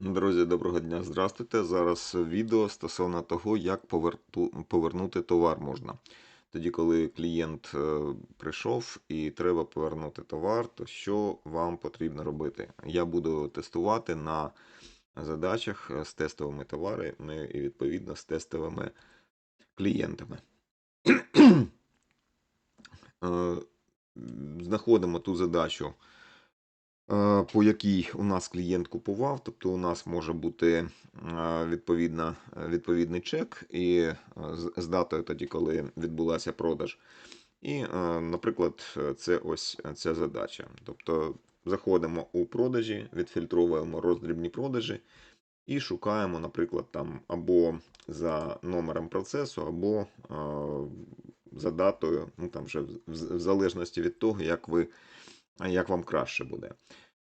Друзі, доброго дня, здравствуйте. Зараз відео стосовно того, як повернути товар можна. Тоді, коли клієнт е, прийшов і треба повернути товар, то що вам потрібно робити? Я буду тестувати на задачах з тестовими товарами і відповідно з тестовими клієнтами. Е, Знаходимо ту задачу, по якій у нас клієнт купував. Тобто у нас може бути е, відповідна, відповідний чек і е, з- датою тоді, коли відбулася продаж. І, е, наприклад, е, це ось ця задача. Тобто заходимо у продажі, відфільтровуємо роздрібні продажі і шукаємо, наприклад, там або за номером процесу, або е, за датою, ну там вже в залежності від того, як ви як вам краще буде.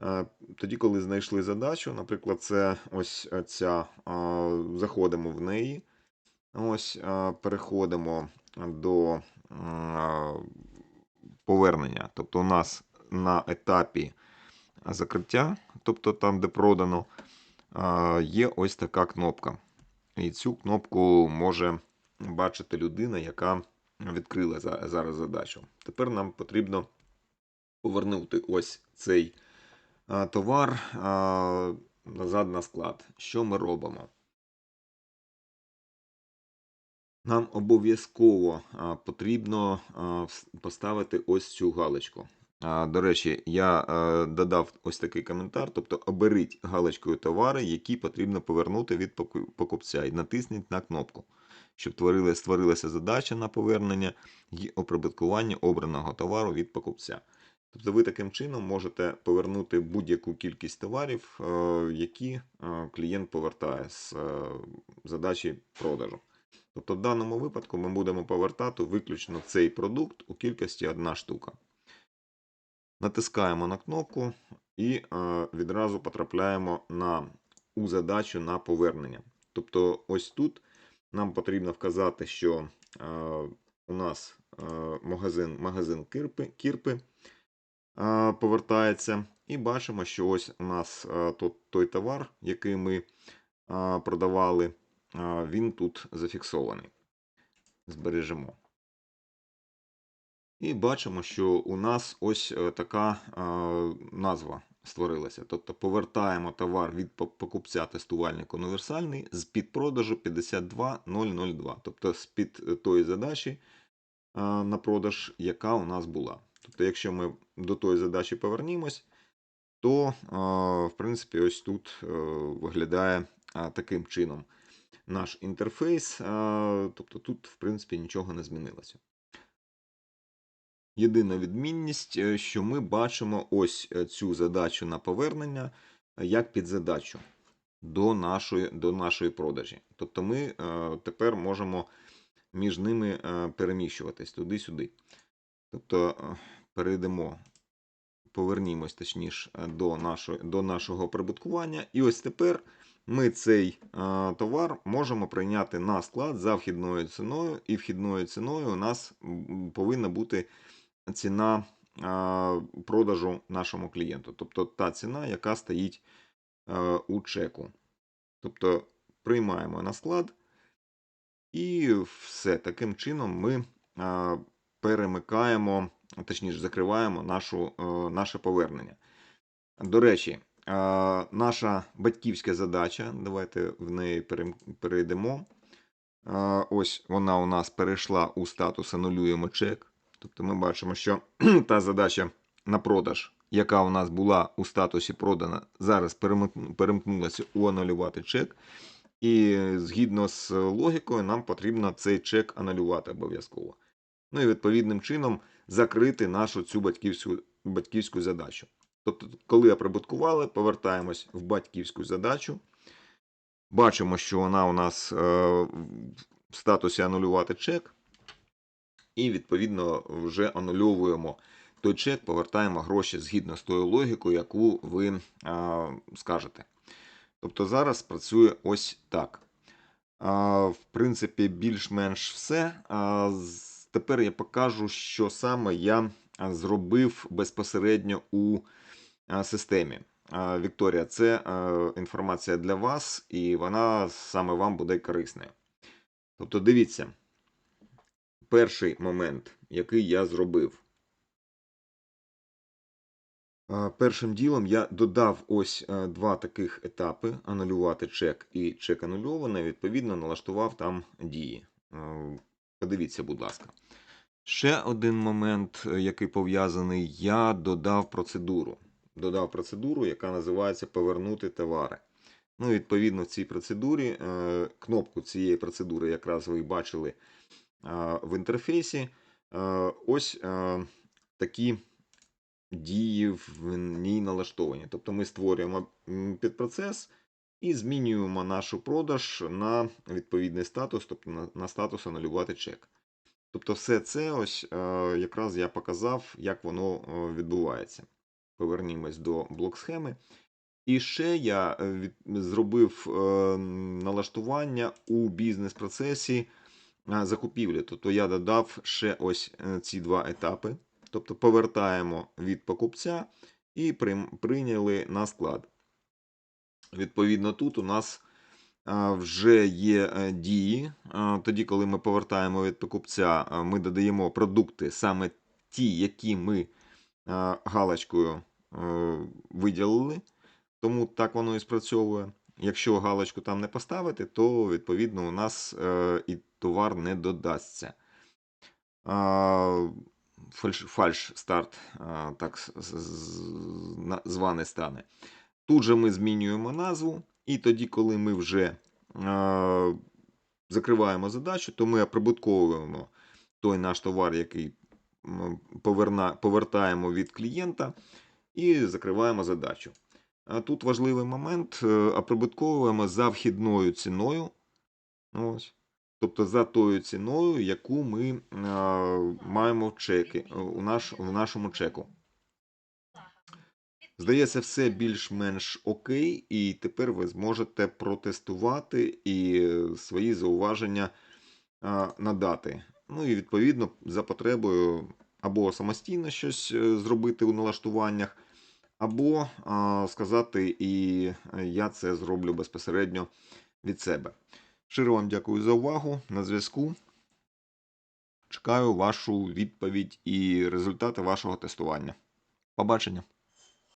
Е, Тоді, коли знайшли задачу, наприклад, це ось ця, е, заходимо в неї, ось е, переходимо до повернення. Тобто у нас на етапі закриття, тобто там, де продано, є ось така кнопка. І цю кнопку може бачити людина, яка відкрила зараз задачу. Тепер нам потрібно повернути ось цей товар назад на склад. Що ми робимо? Нам обов'язково потрібно поставити ось цю галочку. До речі, я додав ось такий коментар, тобто оберіть галочкою товари, які потрібно повернути від покупця, і натисніть на кнопку, щоб створилася задача на повернення і оприбуткування обраного товару від покупця. Тобто ви таким чином можете повернути будь-яку кількість товарів, е, які е, клієнт повертає з е, задачі продажу. Тобто, в даному випадку ми будемо повертати виключно цей продукт у кількості одна штука. Натискаємо на кнопку і відразу потрапляємо на, у задачу на повернення. Тобто, ось тут нам потрібно вказати, що у нас магазин, магазин Кірпи, Кірпи повертається. І бачимо, що ось у нас той товар, який ми продавали, він тут зафіксований. Збережемо. І бачимо, що у нас ось е, така назва створилася. Тобто повертаємо товар від покупця тестувальник універсальний з під продажу 52002. Тобто з під е, тої задачі на продаж, яка у нас була. Тобто, якщо ми до тої задачі повернімось, то в принципі ось тут е, виглядає таким чином наш інтерфейс. Тобто тут, в принципі, нічого не змінилося. Єдина відмінність, е, що ми бачимо ось е, цю задачу на повернення як підзадачу до нашої, до нашої продажі. Тобто ми тепер можемо між ними переміщуватись туди-сюди. Тобто е, перейдемо, повернімось точніше е, до нашого, до нашого прибуткування. І ось тепер ми цей е, товар можемо прийняти на склад за вхідною ціною, і вхідною ціною у нас повинна бути ціна а, продажу нашому клієнту. Тобто та ціна, яка стоїть е, у чеку. Тобто приймаємо на склад, і все. Таким чином ми а, перемикаємо, точніше, закриваємо нашу, е, наше повернення. До речі, а, наша батьківська задача, давайте в неї перейдемо. А, Ось вона у нас перейшла у статус анулюємо чек. Тобто ми бачимо, що та задача на продаж, яка у нас була у статусі продана, зараз перемкнулася у анулювати чек. І згідно з логікою, нам потрібно цей чек анулювати обов'язково. Ну і відповідним чином закрити нашу цю батьківську, батьківську задачу. Тобто, коли оприбуткували, повертаємось в батьківську задачу. Бачимо, що вона у нас е, в статусі анулювати чек. І, відповідно, вже анульовуємо той чек, повертаємо гроші згідно з тою логікою, яку ви а, скажете. Тобто зараз працює ось так. А, в принципі, більш-менш все. Тепер я покажу, що саме я зробив безпосередньо у системі. Вікторія, це інформація для вас, і вона саме вам буде корисною. Тобто, дивіться, перший момент, який я зробив. Першим ділом я додав ось два таких етапи: анулювати чек і чек анульований. Відповідно, налаштував там дії. Подивіться, будь ласка. Ще один момент, е, який пов'язаний, я додав процедуру. Додав процедуру, яка називається Повернути товари. Ну, відповідно, в цій процедурі, е, кнопку цієї процедури якраз ви бачили е, в інтерфейсі. Ось такі дії в ній налаштовані. Тобто ми створюємо підпроцес і змінюємо нашу продаж на відповідний статус, тобто на, статус анулювати чек. Тобто, все це ось е, якраз я показав, як воно е, відбувається. Повернімось до блок схеми. І ще я е, зробив налаштування у бізнес-процесі закупівлі. Тобто я додав ще ось ці два етапи. Тобто повертаємо від покупця і прийняли на склад. Відповідно, тут у нас вже є е, дії. Тоді, коли ми повертаємо від покупця, ми додаємо продукти саме ті, які ми галочкою е, виділили. Тому так воно і спрацьовує. Якщо галочку там не поставити, то відповідно у нас е, і товар не додасться. Фальш, фальш старт, так званий стане. Тут же ми змінюємо назву, і тоді, коли ми вже е, закриваємо задачу, то ми оприбутковуємо той наш товар, який поверна, повертаємо від клієнта, і закриваємо задачу. А тут важливий момент: е, оприбутковуємо за вхідною ціною. Ось. Тобто за тою ціною, яку ми е, маємо в чеки, у, наш, в нашому чеку. Здається, все більш-менш окей, і тепер ви зможете протестувати і е, свої зауваження надати. Ну і відповідно за потребою або самостійно щось е, зробити у налаштуваннях, або сказати, і е, я це зроблю безпосередньо від себе. Щиро вам дякую за увагу. На зв'язку. Чекаю вашу відповідь і результати вашого тестування. Побачення!